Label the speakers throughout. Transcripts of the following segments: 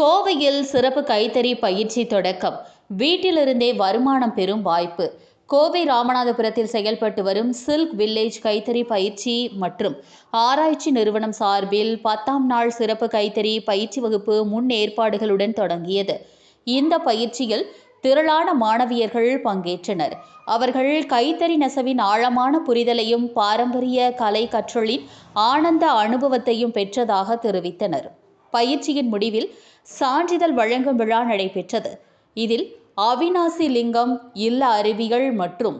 Speaker 1: கோவையில் சிறப்பு கைத்தறி பயிற்சி தொடக்கம். வீட்டிலிருந்தே வருமானம் பெறும் வாய்ப்பு. கோவை ராமநாதபுரத்தில் செயல்பட்டு வரும் சில்க் வில்லேஜ் கைத்தறி பயிற்சி மற்றும் ஆராய்ச்சி நிறுவனம் சார்பில் பத்தாம் நாள் சிறப்பு கைத்தறி பயிற்சி வகுப்பு முன் ஏற்பாடுகளுடன் தொடங்கியது. இந்த பயிற்சியில் திரளான மாணவியர்கள் பங்கேற்றனர். அவர்கள் கைத்தறி நெசவின் ஆழமான புரிதலையும் பாரம்பரிய கலை கற்றலின் ஆனந்த அனுபவத்தையும் பெற்றதாக தெரிவித்தனர். பயிற்சியின் முடிவில் சான்றிதழ் வழங்கும் விழா நடைபெற்றது. இதில் அவினாசி லிங்கம் இல்ல அறிவியல் மற்றும்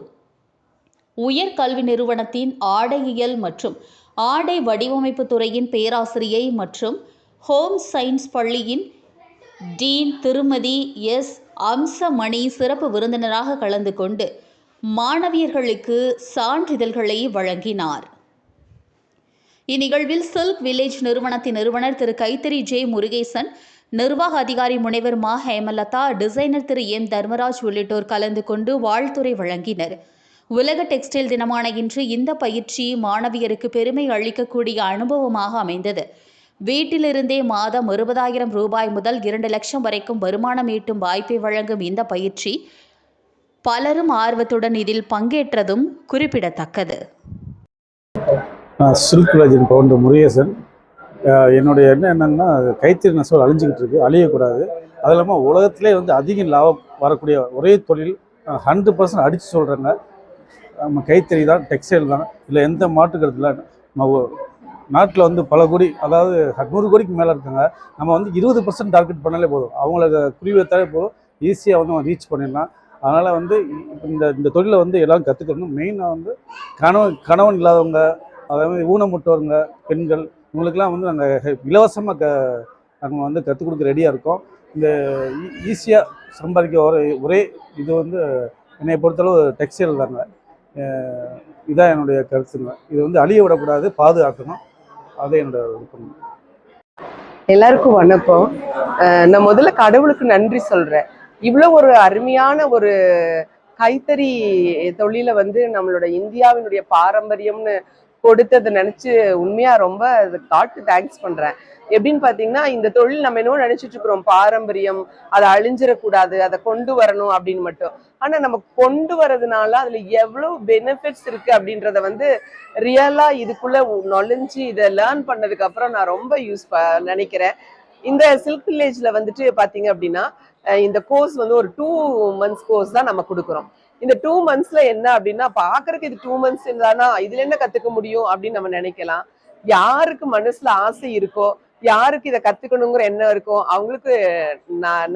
Speaker 1: உயர்கல்வி நிறுவனத்தின் ஆடையியல் மற்றும் ஆடை வடிவமைப்பு துறையின் பேராசிரியை மற்றும் ஹோம் சயின்ஸ் பள்ளியின் டீன் திருமதி எஸ். அம்சமணி சிறப்பு விருந்தினராக கலந்து கொண்டு மாணவியர்களுக்கு சான்றிதழ்களை வழங்கினார். இந்நிகழ்வில் சில்க் வில்லேஜ் நிறுவனத்தின் நிறுவனர் திரு. கைத்தறி ஜே. முருகேசன் நிர்வாக அதிகாரி முனைவர் மா. ஹேமலதா டிசைனர் திரு. எம். தர்மராஜ் உள்ளிட்டோர் கலந்து கொண்டு வாழ்த்துரை வழங்கினர். உலக டெக்ஸ்டைல் தினமான இன்று இந்த பயிற்சி மாணவியருக்கு பெருமை அளிக்கக்கூடிய அனுபவமாக அமைந்தது. வீட்டிலிருந்தே மாதம் இருபதாயிரம் ரூபாய் முதல் இரண்டு லட்சம் வரைக்கும் வருமானம் ஈட்டும் வாய்ப்பை வழங்கும் இந்த பயிற்சி பலரும் ஆர்வத்துடன் இதில் பங்கேற்றதும் குறிப்பிடத்தக்கது.
Speaker 2: சில்க் வில்லேஜின் பவுண்டர் முருகேசன். என்னுடைய எண்ணம் என்னன்னா கைத்தறி நெசவு அழிஞ்சிக்கிட்டு இருக்கு அழியக்கூடாது. அது இல்லாமல் உலகத்திலே வந்து அதிக லாபம் வரக்கூடிய ஒரே தொழில் ஹண்ட்ரட் பர்சன்ட் அடித்து சொல்கிறேங்க நம்ம கைத்தறி தான் டெக்ஸ்டைல் தான். இல்லை எந்த மாற்று நம்ம நாட்டில் வந்து பல கோடி அதாவது நூறு கோடிக்கு மேலே இருக்காங்க. நம்ம வந்து இருபது பர்சன்ட் டார்கெட் பண்ணாலே போதும். அவங்கள குறிவைத்தாலே போதும். ஈஸியாக வந்து ரீச் பண்ணிடலாம். அதனால் வந்து இந்த இந்த தொழிலை வந்து எல்லாம் கற்றுக்கணும் மெயினாக வந்து கணவன் கணவன் இல்லாதவங்க அதே மாதிரி ஊனமுட்டவங்க பெண்கள் உங்களுக்கெல்லாம் வந்து நாங்கள் இலவசமாக க நாங்கள் வந்து கற்றுக் கொடுக்க ரெடியாக இருக்கோம். இந்த ஈஸியாக சம்பாதிக்க ஒரே ஒரே இது வந்து என்னை பொறுத்தளவு டெக்ஸ்டைல் தாங்க. இதான் என்னுடைய கருத்துங்க. இது வந்து அழிய விடக்கூடாது பாதுகாக்கணும். அதே என்னோட விருப்பம்.
Speaker 3: எல்லாருக்கும் வணக்கம். அஹ் நான் முதல்ல கடவுளுக்கு நன்றி சொல்றேன். இவ்வளோ ஒரு அருமையான ஒரு கைத்தறி தொழிலை வந்து நம்மளோட இந்தியாவினுடைய பாரம்பரியம்னு கொடுத்ததை நினைச்சு உண்மையா ரொம்ப காட்டு தேங்க்ஸ் பண்றேன். எப்படின்னு பாத்தீங்கன்னா இந்த தொழில் நம்ம என்னவோ நினைச்சிட்டு இருக்கிறோம். பாரம்பரியம் அதை அழிஞ்சிடக்கூடாது அதை கொண்டு வரணும் அப்படின்னு மட்டும். ஆனா நம்ம கொண்டு வரதுனால அதுல எவ்வளவு பெனிஃபிட்ஸ் இருக்கு அப்படின்றத வந்து ரியலா இதுக்குள்ள நொழிஞ்சு இதை லேர்ன் பண்ணதுக்கு அப்புறம் நான் ரொம்ப யூஸ் ப நினைக்கிறேன். இந்த சில்க் வில்லேஜ்ல வந்துட்டு பாத்தீங்க அப்படின்னா இந்த கோர்ஸ் வந்து ஒரு டூ மந்த்ஸ் கோர்ஸ் தான் நம்ம கொடுக்குறோம். இந்த டூ மந்த்ஸ்ல என்ன அப்படின்னா பாக்குறதுக்கு இது டூ மந்த்ஸ் இருந்தானா இதுல என்ன கத்துக்க முடியும் அப்படின்னு நம்ம நினைக்கலாம். யாருக்கு மனசுல ஆசை இருக்கோ யாருக்கு இதை கத்துக்கணுங்கிற எண்ணம் இருக்கோ அவங்களுக்கு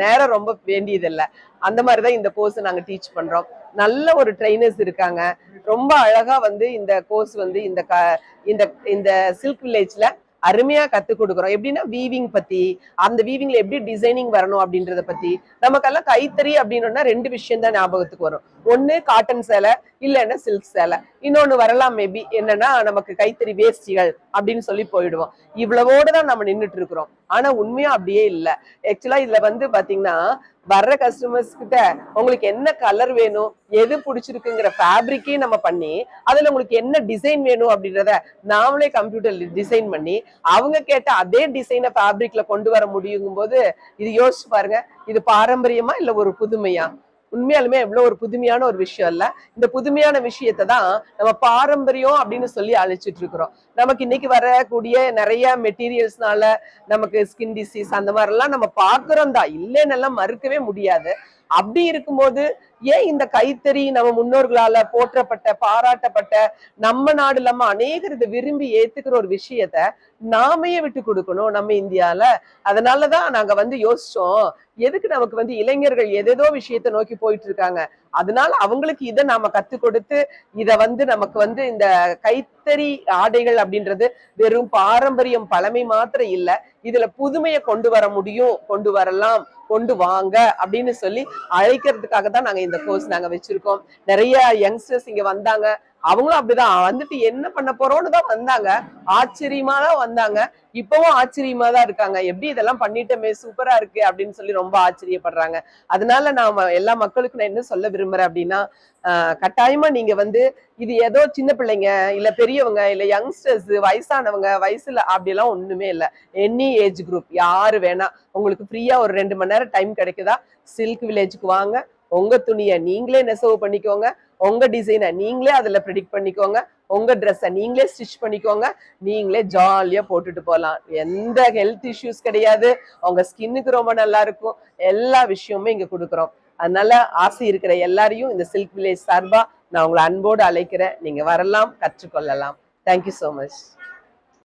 Speaker 3: நேரம் ரொம்ப வேண்டியதில்லை. அந்த மாதிரிதான் இந்த கோர்ஸ் நாங்க டீச் பண்றோம். நல்ல ஒரு ட்ரைனர்ஸ் இருக்காங்க. ரொம்ப அழகா வந்து இந்த கோர்ஸ் வந்து இந்த க இந்த இந்த சில்க் வில்லேஜ்ல அருமையா கத்து கொடுக்குறோம். எப்படின்னா வீவிங் பத்தி அந்த வீவிங்ல எப்படி டிசைனிங் வரணும் அப்படின்றத பத்தி. நமக்கெல்லாம் கைத்தறி அப்படின்னா ரெண்டு விஷயம் தான் ஞாபகத்துக்கு வரும். ஒன்னு காட்டன் சேலை இல்லைன்னா சில்க் சேலை. இன்னொன்னு வரலாம் மேபி என்னன்னா நமக்கு கைத்தறி வேஷ்டிகள் அப்படின்னு சொல்லி போயிடுவோம். இவ்வளவோட தான் நம்ம நின்றுட்டு இருக்கிறோம். ஆனா உண்மையா அப்படியே இல்லை. ஆக்சுவலா இதுல வந்து பாத்தீங்கன்னா வர்ற கஸ்டமர்ஸ் கிட்ட உங்களுக்கு என்ன கலர் வேணும் எது பிடிச்சிருக்குங்கிற ஃபேப்ரிக்கே நம்ம பண்ணி அதுல உங்களுக்கு என்ன டிசைன் வேணும் அப்படின்றத நாமளே கம்ப்யூட்டர் டிசைன் பண்ணி அவங்க கேட்ட அதே டிசைனை ஃபேப்ரிக்ல கொண்டு வர முடியுங்கும் போது இது யோசிச்சு பாருங்க இது பாரம்பரியமா இல்ல ஒரு புதுமையா? உண்மையாலுமே எவ்வளவு ஒரு புதுமையான ஒரு விஷயம் இல்ல. இந்த புதுமையான விஷயத்தை தான் நம்ம பாரம்பரியம் அப்படின்னு சொல்லி அழைச்சிட்டு இருக்கிறோம். நமக்கு இன்னைக்கு வரக்கூடிய நிறைய மெட்டீரியல்ஸ்னால நமக்கு ஸ்கின் டிசீஸ் அந்த மாதிரிலாம் நம்ம பாக்குறோம் தான். இல்லைன்னு எல்லாம் மறுக்கவே முடியாது. அப்படி இருக்கும்போது ஏன் இந்த கைத்தறி நம்ம முன்னோர்களால போற்றப்பட்ட பாராட்டப்பட்ட நம்ம நாடு இல்லாம அநேகர் இதை விரும்பி ஏத்துக்கிற ஒரு விஷயத்த நாமையே விட்டு கொடுக்கணும் நம்ம இந்தியால. அதனாலதான் நாங்க வந்து யோசிச்சோம் எதுக்கு நமக்கு வந்து இளைஞர்கள் எதேதோ விஷயத்த நோக்கி போயிட்டு இருக்காங்க அதனால அவங்களுக்கு இதை நாம கத்து கொடுத்து இத வந்து நமக்கு வந்து இந்த கைத்தறி ஆடைகள் அப்படின்றது வெறும் பாரம்பரியம் பழமை மாத்திரம் இல்ல. இதுல புதுமையை கொண்டு வர முடியும் கொண்டு வரலாம். கொண்டு வாங்க அப்படின்னு சொல்லி அழைக்கிறதுக்காக தான் நாங்க இந்த கோர்ஸ் நாங்க வச்சிருக்கோம். நிறைய யங்ஸ்டர்ஸ் இங்க வந்தாங்க. அவங்களும் அப்படிதான். வந்துட்டு என்ன பண்ண போறோம்னு தான் வந்தாங்க. ஆச்சரியமா தான் வந்தாங்க. இப்பவும் ஆச்சரியமா தான் இருக்காங்க. எப்படி இதெல்லாம் பண்ணிட்டோமே சூப்பரா இருக்கு அப்படின்னு சொல்லி ரொம்ப ஆச்சரியப்படுறாங்க. அதனால நான் எல்லா மக்களுக்கும் நான் என்ன சொல்ல விரும்புறேன் அப்படின்னா கட்டாயமா நீங்க வந்து இது ஏதோ சின்ன பிள்ளைங்க இல்ல பெரியவங்க இல்ல யங்ஸ்டர்ஸ் வயசானவங்க வயசுல அப்படியெல்லாம் ஒண்ணுமே இல்லை. எனி ஏஜ் குரூப் யாரு வேணா. உங்களுக்கு ஃப்ரீயா ஒரு ரெண்டு மணி நேரம் டைம் கிடைக்குதா? சில்க் வில்லேஜுக்கு வாங்க. உங்க துணியை நீங்களே நெசவு பண்ணிக்கோங்க. உங்க டிசைனை நீங்களே அதுல ப்ரிடிக்ட் பண்ணிக்கோங்க. உங்க ட்ரெஸ்ஸை நீங்களே ஸ்டிச் பண்ணிக்கோங்க. நீங்களே ஜாலியா போட்டுட்டு போகலாம் எந்த ஹெல்த் இஷ்யூஸ் கிடையாது. உங்க ஸ்கின்னுக்கு ரொம்ப நல்லா இருக்கும் எல்லா விஷயமுமே இங்க கொடுக்குறோம். அதனால ஆசை இருக்கிற எல்லாரையும் இந்த சில்க் வில்லேஜ் சார்பா நான் உங்களை அன்போடு அழைக்கிறேன். நீங்க வரலாம் கற்றுக்கொள்ளலாம். Thank you so much